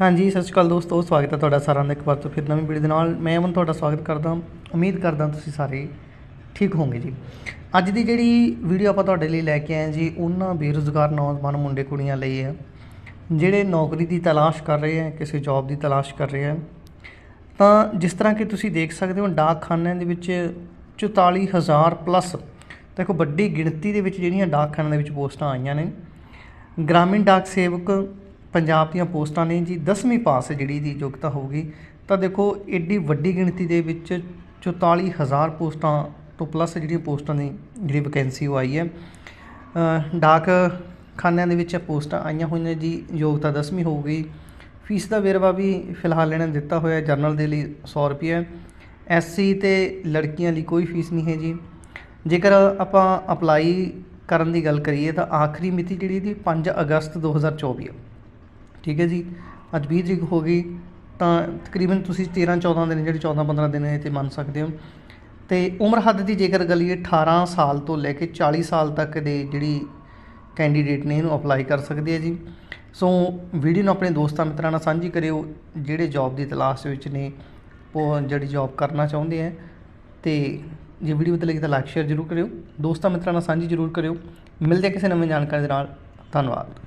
ਹਾਂਜੀ, ਸਤਿ ਸ਼੍ਰੀ ਅਕਾਲ ਦੋਸਤੋ, ਸਵਾਗਤ ਹੈ ਤੁਹਾਡਾ ਸਾਰਿਆਂ ਦਾ ਇੱਕ ਵਾਰ ਤੋਂ ਫਿਰ ਨਵੀਂ ਵੀਡੀਓ ਦੇ ਨਾਲ। ਮੈਂ ਅਮਨ ਤੁਹਾਡਾ ਸਵਾਗਤ ਕਰਦਾ ਉਮੀਦ ਕਰਦਾ ਤੁਸੀਂ ਸਾਰੇ ਠੀਕ ਹੋਵੋਗੇ ਜੀ। ਅੱਜ ਦੀ ਜਿਹੜੀ ਵੀਡੀਓ ਆਪਾਂ ਤੁਹਾਡੇ ਲਈ ਲੈ ਕੇ ਆਏ ਜੀ, ਉਹਨਾਂ ਬੇਰੁਜ਼ਗਾਰ ਨੌਜਵਾਨ ਮੁੰਡੇ ਕੁੜੀਆਂ ਲਈ ਹੈ, ਜਿਹੜੇ ਨੌਕਰੀ ਦੀ ਤਲਾਸ਼ ਕਰ ਰਹੇ ਹੈ, ਕਿਸੇ ਜੌਬ ਦੀ ਤਲਾਸ਼ ਕਰ ਰਹੇ ਹੈ। ਤਾਂ ਜਿਸ ਤਰ੍ਹਾਂ ਕਿ ਤੁਸੀਂ ਦੇਖ ਸਕਦੇ ਹੋ, ਡਾਕਖਾਨਿਆਂ ਦੇ ਵਿੱਚ 44000 ਪਲੱਸ ਦੇਖੋ, ਵੱਡੀ ਗਿਣਤੀ ਦੇ ਵਿੱਚ ਜਿਹੜੀਆਂ ਡਾਕਖਾਨਿਆਂ ਦੇ ਵਿੱਚ ਪੋਸਟਾਂ ਆਈਆਂ ਨੇ। ਗ੍ਰਾਮੀਣ ਡਾਕ ਸੇਵਕ ਪੰਜਾਬ ਦੀਆਂ ਪੋਸਟਾਂ ਨੇ ਜੀ 10ਵੀਂ ਪਾਸ ਜਿਹੜੀ ਦੀ ਯੋਗਤਾ ਹੋਊਗੀ ਤਾਂ ਦੇਖੋ ਏਡੀ ਵੱਡੀ ਗਿਣਤੀ ਦੇ ਵਿੱਚ 44000 ਪੋਸਟਾਂ ਤੋਂ ਪਲੱਸ ਜਿਹੜੀਆਂ ਪੋਸਟਾਂ ਦੀ ਜਿਹੜੀ ਵੈਕੈਂਸੀ ਉਹ ਆਈ ਹੈ। ਅ, ਡਾਕ ਖਾਨਿਆਂ ਦੇ ਵਿੱਚ ਪੋਸਟਾਂ ਆਈਆਂ ਹੋਈਆਂ ਨੇ ਜੀ ਯੋਗਤਾ 10ਵੀਂ ਹੋਊਗੀ ਫੀਸ ਦਾ ਵੇਰਵਾ ਵੀ ਫਿਲਹਾਲ ਇਹਨਾਂ ਨੇ ਦਿੱਤਾ ਹੋਇਆ ਜਰਨਲ ਦੇ ਲਈ 100 ਰੁਪਏ ਐਸਸੀ ਤੇ ਲੜਕੀਆਂ ਲਈ ਕੋਈ ਫੀਸ ਨਹੀਂ ਹੈ ਜੀ। ਜੇਕਰ ਆਪਾਂ ਅਪਲਾਈ ਕਰਨ ਦੀ ਗੱਲ ਕਰੀਏ ਤਾਂ ਆਖਰੀ ਮਿਤੀ ਜਿਹੜੀ ਦੀ 5 ਅਗਸਤ 2024 ਹੈ ਠੀਕ ਹੈ ਜੀ। ਅੱਜ 20 ਤਰੀਕ ਹੋ ਗਈ, ਤਾਂ ਤਕਰੀਬਨ ਤੁਸੀਂ 13 14 ਦਿਨ, ਜਿਹੜੇ 14 15 ਦਿਨ ਇਹ ਤੇ ਮੰਨ ਸਕਦੇ ਹੋ। ਤੇ ਉਮਰ ਹੱਦ ਦੀ ਜੇਕਰ ਗੱਲ ਕਰੀਏ 18 ਸਾਲ ਤੋਂ ਲੈ ਕੇ 40 ਸਾਲ ਤੱਕ ਦੇ ਜਿਹੜੀ ਕੈਂਡੀਡੇਟ ਨੇ, ਇਹਨੂੰ ਅਪਲਾਈ ਕਰ ਸਕਦੇ ਆ ਜੀ। ਸੋ ਵੀਡੀਓ ਨੂੰ ਆਪਣੇ ਦੋਸਤਾਂ ਮਿੱਤਰਾਂ ਨਾਲ ਸਾਂਝੀ ਕਰਿਓ, ਜਿਹੜੇ ਜੌਬ ਦੀ ਤਲਾਸ਼ ਵਿੱਚ ਨੇ, ਉਹ ਜਿਹੜੀ ਜੌਬ ਕਰਨਾ ਚਾਹੁੰਦੇ ਆ। ਤੇ ਜੇ ਵੀਡੀਓ ਵਧੀਆ ਲੱਗੀ ਤਾਂ ਲਾਈਕ ਸ਼ੇਅਰ ਜ਼ਰੂਰ ਕਰਿਓ। ਦੋਸਤਾਂ ਮਿੱਤਰਾਂ ਨਾਲ ਸਾਂਝੀ ਜ਼ਰੂਰ ਕਰਿਓ। ਮਿਲਦੇ ਕਿਸੇ ਨਵੀਂ ਜਾਣਕਾਰੀ ਦੇ ਨਾਲ। ਧੰਨਵਾਦ।